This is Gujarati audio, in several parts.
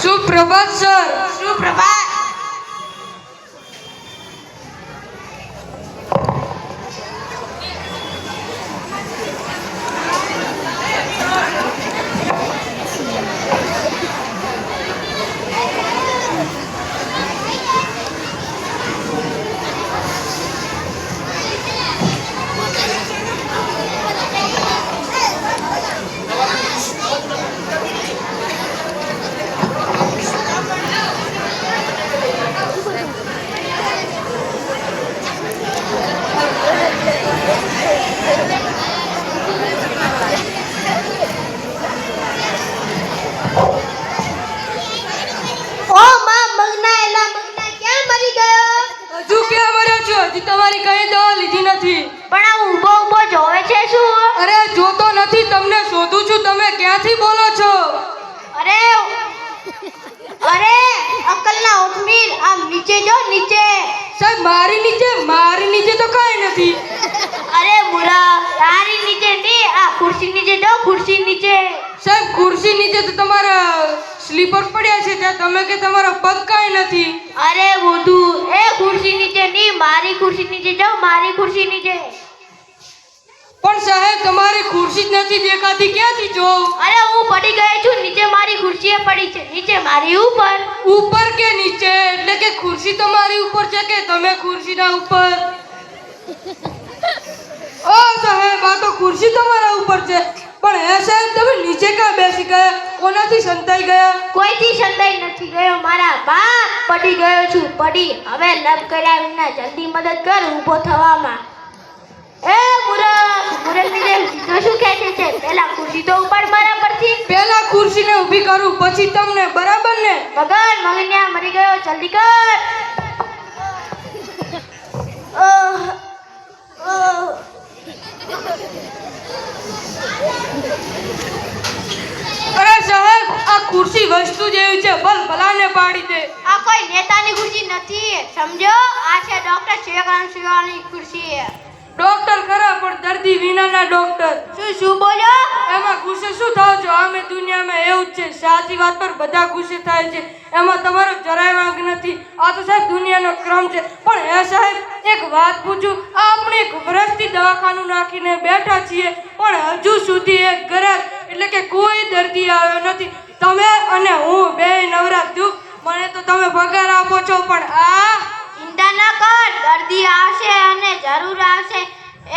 সুপ্রভাত স্যার সুপ্রভাত નીચે જો નીચે. સાહેબ મારી નીચે? મારી નીચે તો કઈ નથી. અરે મુરા તારી નીચે નહીં આ ખુરશી નીચે જો ખુરશી નીચે. સાહેબ ખુરશી નીચે તો તમારા સ્લીપર પડ્યા છે ત્યાં તમે કે તમારો પગ કઈ નથી? અરે બુધુ એ ખુરશી નીચે નહીં મારી ખુરશી નીચે જાઓ મારી ખુરશી નીચે. પણ સાહેબ તમારી ખુરશી જ નથી દેખાતી. ક્યાંથી જોઉં અરે હું પડી ગઈ છું. નીચે મારી ખુરશીએ પડી છે. નીચે મારી ઉપર. ઉપર કે નીચે? એટલે કે ખુરશી તો મારી ઉપર છે કે તમે ખુરશીના ઉપર? ઓ સાહેબ આ તો ખુરશી તમારા ઉપર છે. પણ હે સાહેબ તમે નીચે કા બેસી ગયા? કોનાથી સંતાઈ ગયા? કોઈથી સંતાઈ નથી ગયો. મારા બાપ પડી ગયો છું. પડી. હવે લપ કર્યા વિના જલ્દી મદદ કર. ઊભો થવામાં. એ સીધો શું છે પેલા ખુરશી તો ઉપાડ મારા પરથી. પહેલા ખુરશીને ઊભી કરું પછી તમને બરાબર ને? મગન મગન્યા મરી ગયો જલ્દી કર. અરે સાહેબ આ ખુરશી વસ્તુ જેવી છે ભલ ભલાને પાડી દે. આ કોઈ નેતાની ખુરશી નથી સમજો? આ છે ડોક્ટર શિવકાંત શિવાની ખુરશી. ડોક્ટર ખરા પણ દર્દી વિનાના ડોક્ટર. શું શું બોલો એમાં ગુસ્સે શું થાવ છો? આમે દુનિયામાં એવું જ છે. સાચી વાત પર બધા ગુસ્સે થાય છે. એમાં તમારો જરાય વાંક નથી. આ તો સાહેબ દુનિયાનો ક્રમ છે. પણ હે સાહેબ એક વાત પૂછું. આપણે એક વર્ષથી દવાખાનું નાખીને બેઠા છીએ પણ હજુ સુધી એક ગ્રાહક એટલે કે કોઈ દર્દી આવ્યો નથી. તમે અને હું બે નવરા થયું મને તો તમે પગાર આપો છો પણ આ ચિંતા ન કર દર્દી આવશે અને જરૂર આવશે.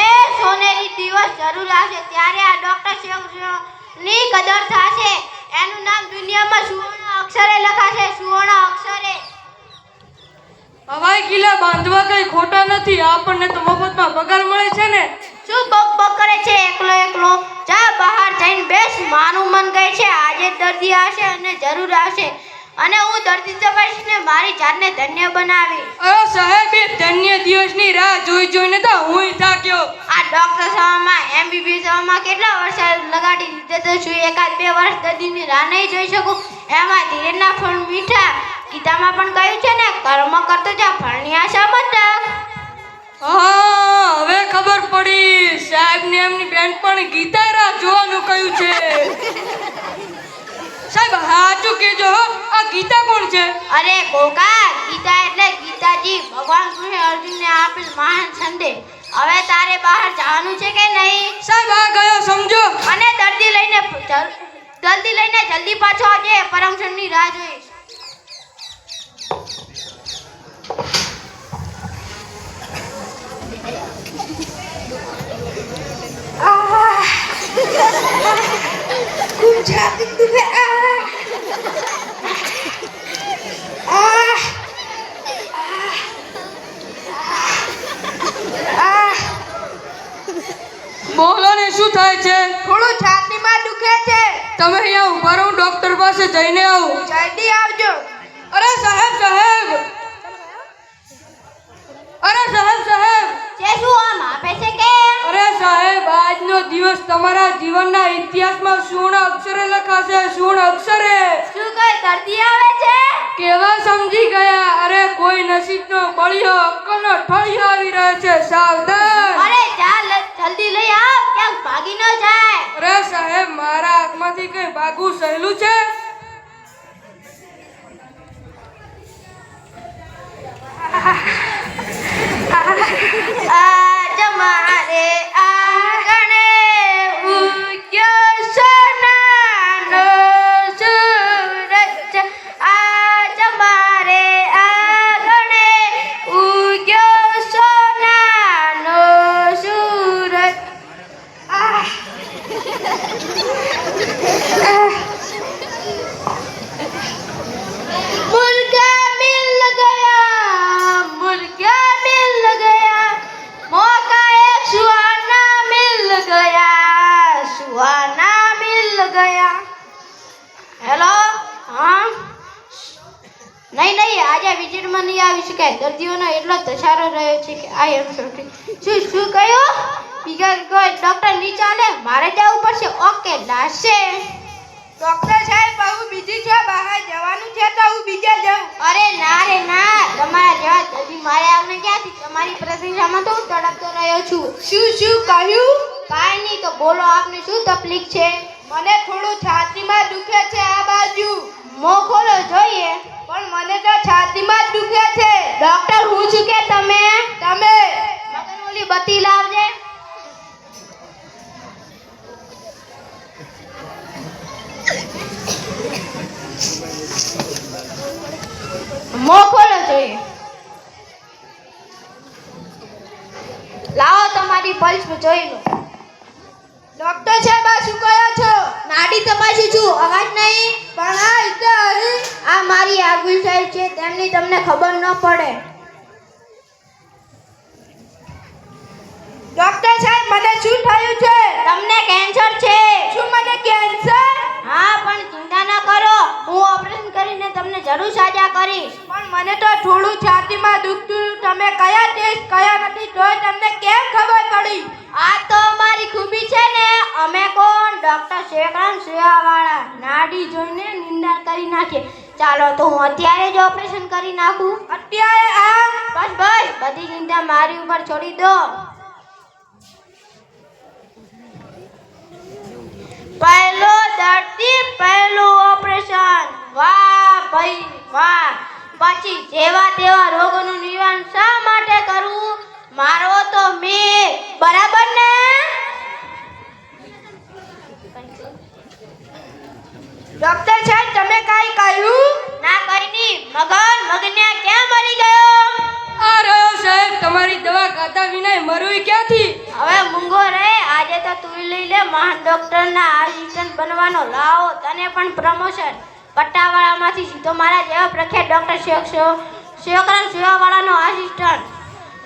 એ સોનેરી દિવસ જરૂર આવશે. ત્યારે આ ડોક્ટર શિવની કદર થશે. એનું નામ દુનિયામાં સુવર્ણ અક્ષરે લખાશે. સુવર્ણ અક્ષરે. હવાઈ કિલ્લા બાંધવા કઈ ખોટા નથી. આપણને તો મફતમાં પગાર મળે છે ને? શું બક બક કરે છે? એકલો એકલો. જા બહાર જઈને બેસ. મારું મન કહે છે આજે દર્દી આવશે અને જરૂર આવશે. અને હું દર્દી ને મારી જાતને ધન્ય બનાવી. અરે સાહેબ એ ધન્ય દિવસની રાહ જોઈ જોઈને તો હું થાક્યો. આ ડોક્ટર સભામાં એમબીબીએસ સભામાં કેટલા વર્ષ લગાડી દીધે તો છું એકાદ બે વર્ષ દર્દીની રાહ નહીં જોઈ શકું. એમાં ધીરેના ફળ મીઠા. ગીતામાં પણ કહ્યું છે ને કર્મ કરતો જા ફળની આશા મત હા હવે ખબર પડી. સાહેબ ને એમની બેનપણ ગીતા રાહ જોવાનું કહ્યું છે. સાહેબ હાચું કેજો આ ગીતા કોણ છે? અરે કોકા ગીતા એટલે ગીતાજી ભગવાન કૃષ્ણ અર્જુનને આપેલ મહાન સંદેશ હવે તારે બહાર જવાનું છે કે નહીં? સાહેબ આ ગયો સમજો. અને દર્દી લઈને જલ્દી લઈને જલ્દી પાછો આવજે પરમશનની રાહ જોઈશ બોલો ને શું થાય છે? થોડું છાતીમાં દુખે છે. તમે અહીંયા ઊભા રહો ડોક્ટર પાસે જઈને આવો. જલ્દી આવજો. અરે સાહેબ સાહેબ! અરે સાહેબ સાહેબ! જે શું આમ આપે છે કે અરે સાહેબ આજનો દિવસ તમારા જીવનના ઇતિહાસમાં સુવર્ણ અક્ષરે લખાશે સુવર્ણ અક્ષરે? શું કઈ કરતી આવે છે? કેવા સમજી ગયા? અરે કોઈ નસીબનો બળિયો અક્કલનો ઠળિયો આવી રહ્યો છે સાવધાન! અરે ચાલ જલ્દી લઈ આવ ક્યાંક ભાગી ન જાય. અરે સાહેબ મારા હાથમાંથી કઈ ભાગવું સહેલું છે? આજ દર્દીઓનો એટલો ધસારો રહ્યો છે કે આ એમ સોરી શું શું કહ્યું? બીજા કોઈ ડૉક્ટર નીચે ચાલે મારે જવું પડશે. ઓકે લાશે. ડોક્ટર સાહેબ હું બીજી જો બહાર જવાનું છે તો હું બીજા જાઉં અરે ના રે ના. તમારા જવા જલ્દી મારે આવને ક્યાંથી? તમારી પ્રશંસામાં તો હું તડપતો રહ્યો છું. શું શું કહ્યું? કાંઈ નહીં તો બોલો આપને શું તકલીફ છે? મને થોડું છાતીમાં દુખે છે આ બાજુ. મો ખોલો જોઈએ. પણ મને તો છાતીમાં જ દુખે છે. ડોક્ટર હું છું કે તમે? તમે? મગન ઓલી બત્તી લાવજે. મોં ખોલો જોઈએ. લાવો તમારી પલ્સ જોઈ લો નાડી તપાસી છું અવાજ નહીં. પણ આ રીતે આ મારી આગવી સાઈડ છે તેમની તમને ખબર ન પડે. ડોક્ટર સાહેબ મને શું થયું છે? તમને કેન્સર છે. શું મને કેન્સર હા પણ ચિંતા ન કરો. હું ઓપરેશન કરીને તમને જરૂર સાજા કરીશ. પણ મને તો થોડું છાતીમાં દુખતું. તમે કયા ટેસ્ટ કયા નથી તો તમને કેમ ખબર પડી? આ તો અમારી ખૂબી છે ને. અમે કોણ? ડોક્ટર શેખરામ સેવાવાળા નાડી જોઈને નિંદા કરી નાખીએ ચાલો તો હું અત્યારે જ ઓપરેશન કરી નાખું. અત્યારે આ? બસ બસ. બધી ચિંતા મારી ઉપર છોડી દો. પહેલો દર્દી પહેલું ઓપરેશન. વાહ ભાઈ, વાહ. પછી જેવા તેવા રોગોનું નિવારણ શા માટે કરવું? મારો તો મેં બરાબર ને? ડોક્ટર સાહેબ, તમે કાંઈ કહ્યું? ના કરી મગન, મગન્યા ક્યાં મરી ગયો? સાહેબ, તમારી દવા ખાતા વિના મરવી ક્યાંથી? હવે મૂંગો રહે આજે તો તું લઈ લે, મહાન ડોક્ટરના આસિસ્ટન્ટ બનવાનો લાવો, તને પણ પ્રમોશન પટ્ટાવાળામાંથી સીધો મારા જેવા પ્રખ્યાત ડોક્ટર શિવક શિવકરણ સેવાવાળાનો આસિસ્ટન્ટ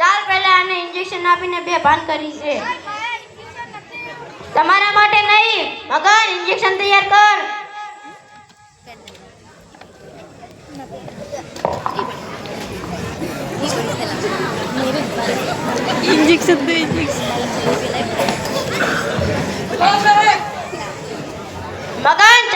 ચાલ પહેલા આને ઇન્જેક્શન આપીને બે ભાન કરી છે તમારા માટે નહીં મગન ઇન્જેક્શન તૈયાર કર. Injection to injection. Magan!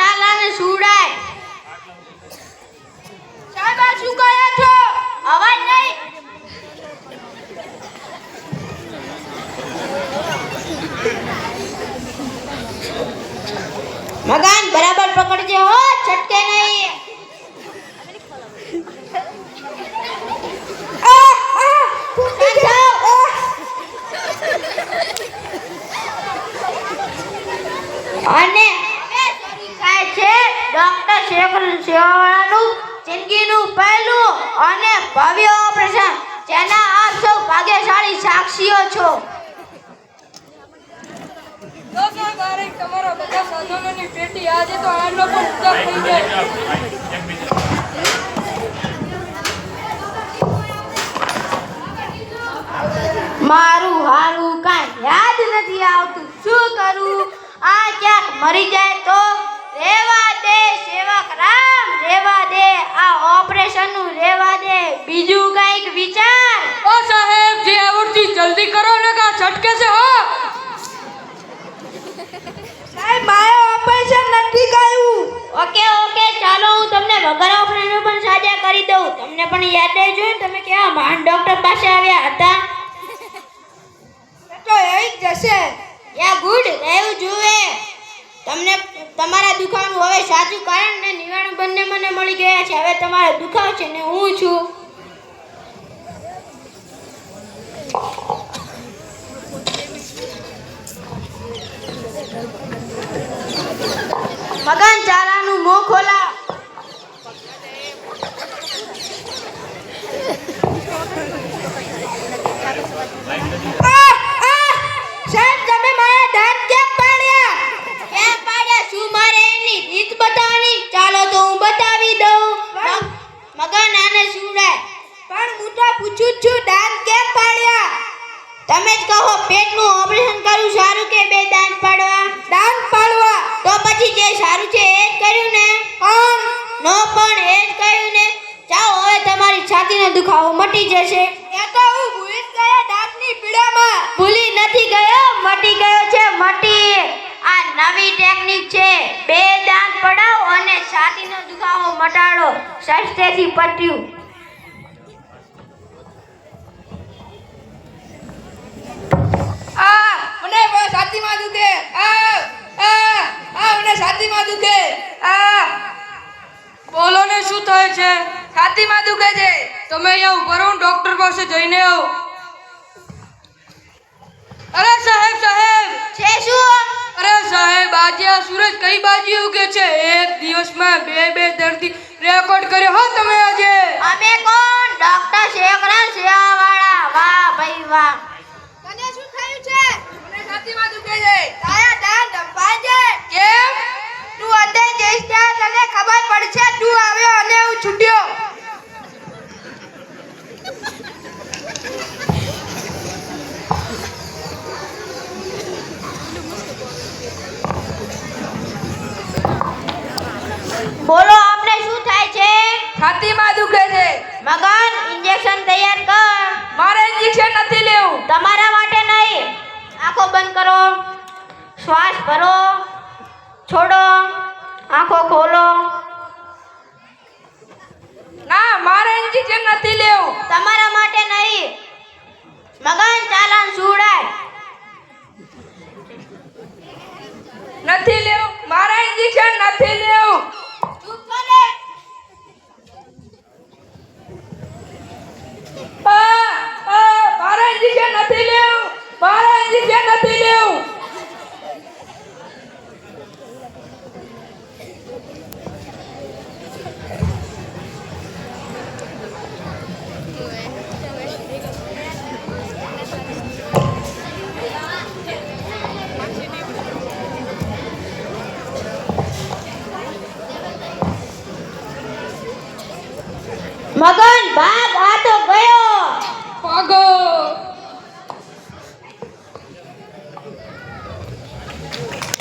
છે. ડોક્ટર શેખર સેવાવાળાનું જિંદગીનું પહેલું અને ભવ્ય ઓપરેશન. જેના આપ સૌ ભાગ્યશાળી સાક્ષીઓ છો. તો સાહેબ તમારા બધા સાધનોની પેટી આજે તો આનો પણ ઉતાર થઈ જાય. મારું હારું કાંઈ યાદ નથી આવતું. શું કરું? આ ક્યાંક મરી જાય તો રેવા દે સેવક રામ રેવા દે. આ ઓપરેશનનું રેવા દે. બીજું કંઈક વિચાર? ઓ સાહેબ જે આવડતી જલ્દી કરો ને કા છટકે છે હો. સાહેબ મારે ઓપરેશન નથી કર્યું. ઓકે ઓકે ચાલો હું તમને વગર ઓપરેશન પણ સાજા કરી દઉં. તમને પણ યાદ રહી જોઈએ તમે કેવા મહાન ડોક્ટર પાસે આવ્યા હતા? તો એ જશે. યા ગુડ રહેવું જોઈએ. તમને તમારા દુખાવાનું હવે સાચું કારણ ને નિવારણ બંને મને મળી ગયા છે. હવે તમારા દુખાવ છે ને હું છું? મગન ચાલાનું મોં ખોલા સાહેબ તમે મારા દાંત કેમ પાડ્યા કેમ પાડ્યા શું મારે એની રીત બતાવવાની ચાલો તો હું બતાવી દઉં મગ- મગન આને સુવડાય પણ હું તો પૂછું જ છું દાંત કેમ પાડ્યા તમે જ કહો પેટનું ઓપરેશન કરવું સારું કે બે દાંત પાડવા? દાંત પાડવા. તો પછી જે સારું છે એ જ કર્યું ને? પણ નો પણ એ જ કર્યું ને? જાઓ હવે તમારી છાતીનો દુખાવો મટી જશે. એ તો હું ભૂલી ગયો દાંતની પીડામાં. ભૂલી નથી ગયો? મટી ગયો છે મટી. આ નવી ટેકનિક છે. બે દાંત પડાવો અને છાતીનો દુખાવો મટાડો. સસ્તેથી પટ્યું આ મને બસ છાતીમાં દુખે આ આ આ મને છાતીમાં દુખે આ બોલો થાય છે. છાતીમાં દુખે છે. તમે અહીંયા ઊભો રહો ડોક્ટર પાસે જઈને આવો. અરે સાહેબ સાહેબ. છે શું? અરે સાહેબ આજે આ સૂરજ કઈ બાજુ ઉગે છે? એક દિવસમાં બે બે દર્દી રેકોર્ડ કર્યો. હો તમે આજે. અમે કોણ? ડોક્ટર શેખરાજ સેવાવાળા વાહ ભાઈ વાહ. તને શું થયું છે? મને છાતીમાં દુખે છે. તારા દાંત છે. કેમ? તું અંદર જઈશ ત્યાં તને ખબર પડશે તું આવ્યો અને હું છૂટ્યો. બોલો આપને શું થાય છે? છાતીમાં દુખે છે. મગન ઇન્જેક્શન તૈયાર કર. મારે ઇન્જેક્શન નથી લેવું. તમારા માટે નહીં. આંખો બંધ કરો. શ્વાસ ભરો. છોડો. આંખો ખોલો. ના મારે ઇન્જેક્શન નથી લેવું. તમારા માટે નહીં.